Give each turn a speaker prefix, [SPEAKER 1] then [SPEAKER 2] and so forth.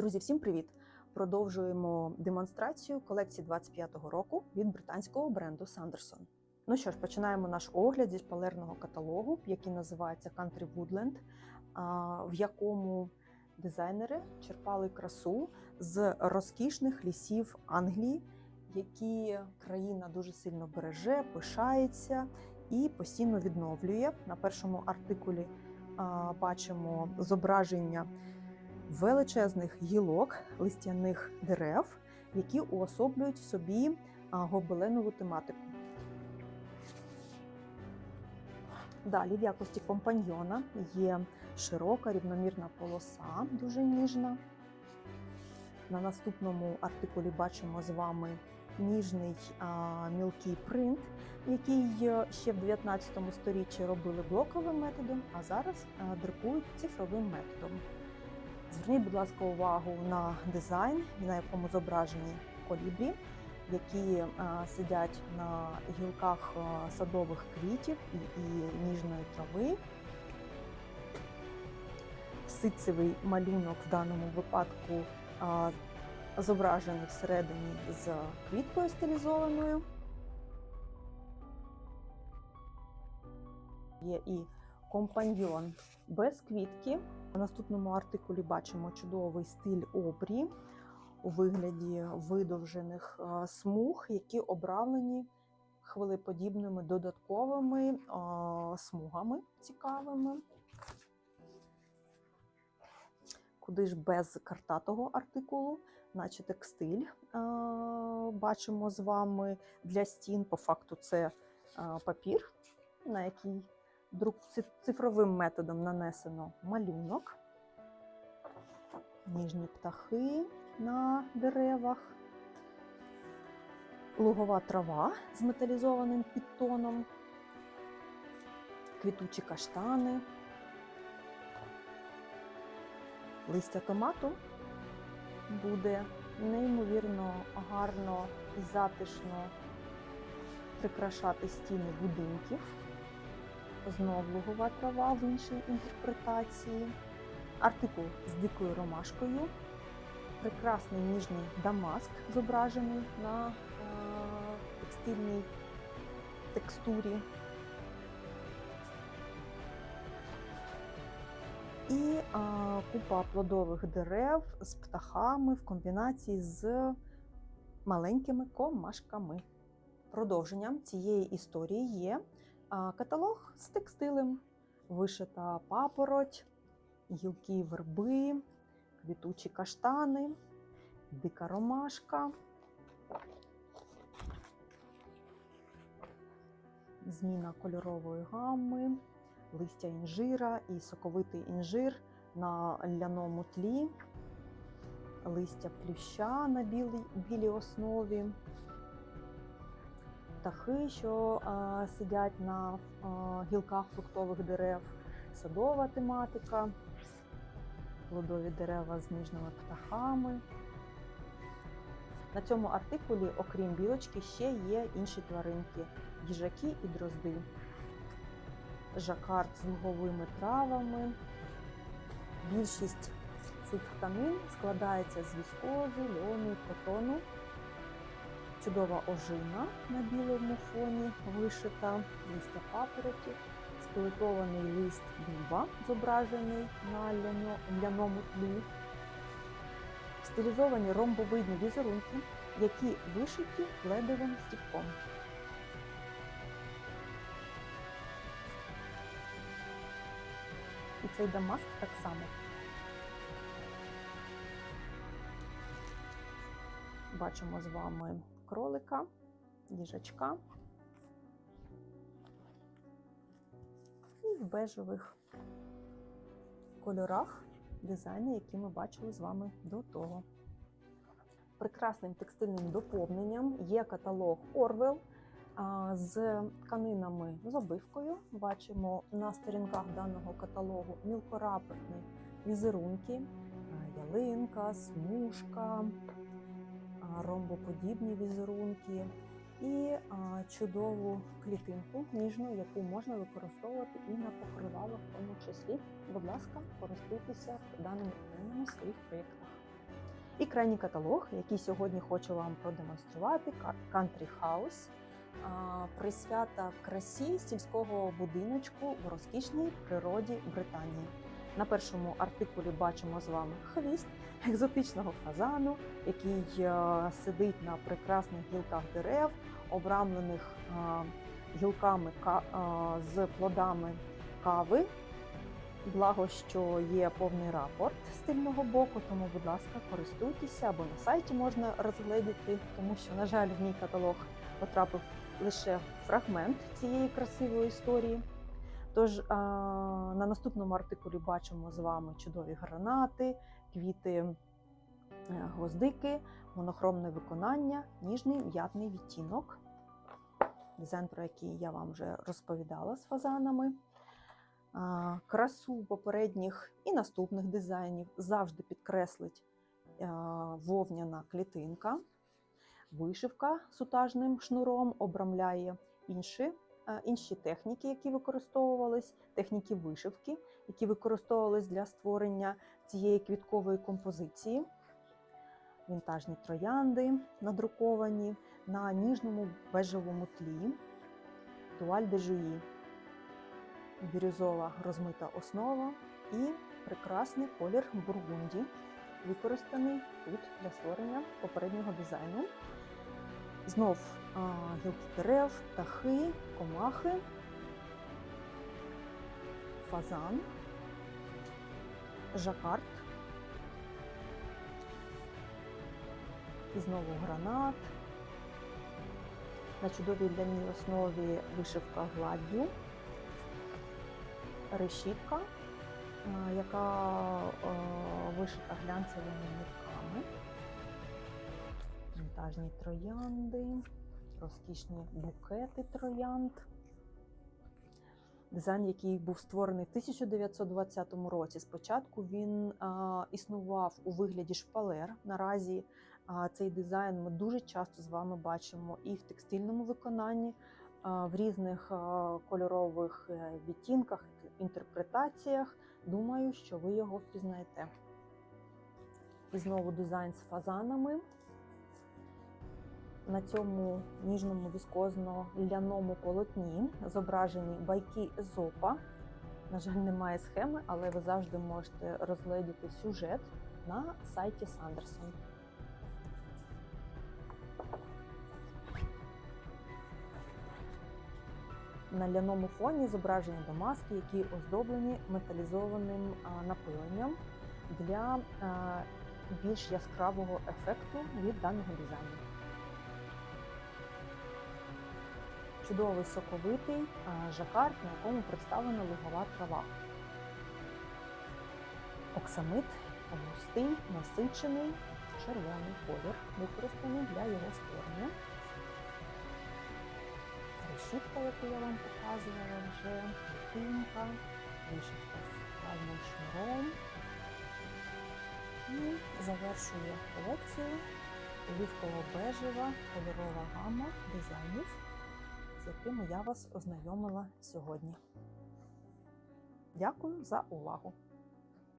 [SPEAKER 1] Друзі, всім привіт! Продовжуємо демонстрацію колекції 25-го року від британського бренду Sanderson. Ну що ж, починаємо наш огляд зі шпалерного каталогу, який називається Country Woodland, в якому дизайнери черпали красу з розкішних лісів Англії, які країна дуже сильно береже, пишається і постійно відновлює. На першому артикулі бачимо зображення величезних гілок листяних дерев, які уособлюють в собі гобеленову тематику. Далі в якості компаньйона є широка рівномірна полоса, дуже ніжна. На наступному артикулі бачимо з вами ніжний а, мілкий принт, який е, ще в 19 сторіччі робили блоковим методом, а зараз а, друкують цифровим методом. Зверніть, будь ласка, увагу на дизайн, на якому зображені колібрі, які сидять на гілках садових квітів і, ніжної трави. Ситцевий малюнок в даному випадку зображений всередині з квіткою стилізованою. Є і компаньйон без квітки. На наступному артикулі бачимо чудовий стиль обрі у вигляді видовжених е, смуг, які обравлені хвилеподібними додатковими е, смугами цікавими. Куди ж без картатого артикулу, наче текстиль е, бачимо з вами для стін. По факту це папір, на який друк цифровим методом нанесено малюнок, ніжні птахи на деревах, лугова трава з металізованим підтоном, квітучі каштани, листя томату буде неймовірно гарно і затишно прикрашати стіни будинків знов лугова трава в іншій інтерпретації, артикул з дикою ромашкою, прекрасний ніжний дамаск, зображений на е, текстильній текстурі. І е, купа плодових дерев з птахами в комбінації з маленькими комашками. Продовженням цієї історії є каталог з текстилем, вишита папороть, гілки верби, квітучі каштани, дика ромашка, зміна кольорової гамми, листя інжира і соковитий інжир на ляному тлі, листя плюща на білій, білій основі птахи, що сидять на гілках фруктових дерев, садова тематика, плодові дерева з ніжними птахами. На цьому артикулі, окрім білочки, ще є інші тваринки їжаки і дрозди, жакард з луговими травами. Більшість цих тканин складається з віскози, льону, котону чудова ожина на білому фоні вишита, листя папороті, скелетований лист дуба, зображений на ляному тлі, стилізовані ромбовидні візерунки, які вишиті ледовим стіпком. І цей дамаск так само. Бачимо з вами кролика, їжачка і в бежевих кольорах дизайни, які ми бачили з вами до того. Прекрасним текстильним доповненням є каталог Orwell з тканинами з обивкою. Бачимо на сторінках даного каталогу мілкорапортні візерунки, ялинка, смужка ромбоподібні візерунки і чудову клітинку ніжну, яку можна використовувати і на покривало в тому числі. Будь ласка, користуйтеся даними тканинами своїх проєктах. І крайній каталог, який сьогодні хочу вам продемонструвати, Country House. Присвята красі сільського будиночку в розкішній природі Британії. На першому артикулі бачимо з вами хвіст екзотичного фазану, який е, сидить на прекрасних гілках дерев, обрамлених е, гілками е, з плодами кави. Благо, що є повний рапорт з тильного боку, тому, будь ласка, користуйтеся або на сайті можна розгледіти, тому що, на жаль, в мій каталог потрапив лише фрагмент цієї красивої історії. Тож на наступному артикулі бачимо з вами чудові гранати, квіти е, гвоздики, монохромне виконання, ніжний м'ятний відтінок. Дизайн, про який я вам вже розповідала з фазанами. Красу попередніх і наступних дизайнів завжди підкреслить вовняна клітинка. Вишивка сутажним шнуром обрамляє інші, е, інші техніки, які використовувались, техніки вишивки, які використовувались для створення цієї квіткової композиції. Вінтажні троянди надруковані на ніжному бежевому тлі, туаль де жуї, бірюзова розмита основа і прекрасний колір бургунді, використаний тут для створення попереднього дизайну. Знов гілки дерев, птахи, комахи, фазан, жакард. І знову гранат. На чудовій ляній основі вишивка гладдю, решітка, яка вишита глянцевими вінтажні троянди, розкішні букети троянд. Дизайн, який був створений в 1920 році. Спочатку він а, існував у вигляді шпалер. Наразі а, цей дизайн ми дуже часто з вами бачимо і в текстильному виконанні, а, в різних а, кольорових е, відтінках, інтерпретаціях. Думаю, що ви його впізнаєте. І знову дизайн з фазанами. На цьому ніжному віскозно-ляному полотні зображені байки Езопа. На жаль, немає схеми, але ви завжди можете розгледіти сюжет на сайті Сандерсон. На ляному фоні зображені дамаски, які оздоблені металізованим напиленням для більш яскравого ефекту від даного дизайну. Чудовий соковитий жакард, на якому представлена лугова трава. Оксамит густий, насичений, червоний колір, використаний для його створення. Решітка, яку я вам показувала вже, пінка, вишивка з фальним шнуром. І завершує колекцію олівково-бежева кольорова гама дизайнів з якими я вас ознайомила сьогодні. Дякую за увагу!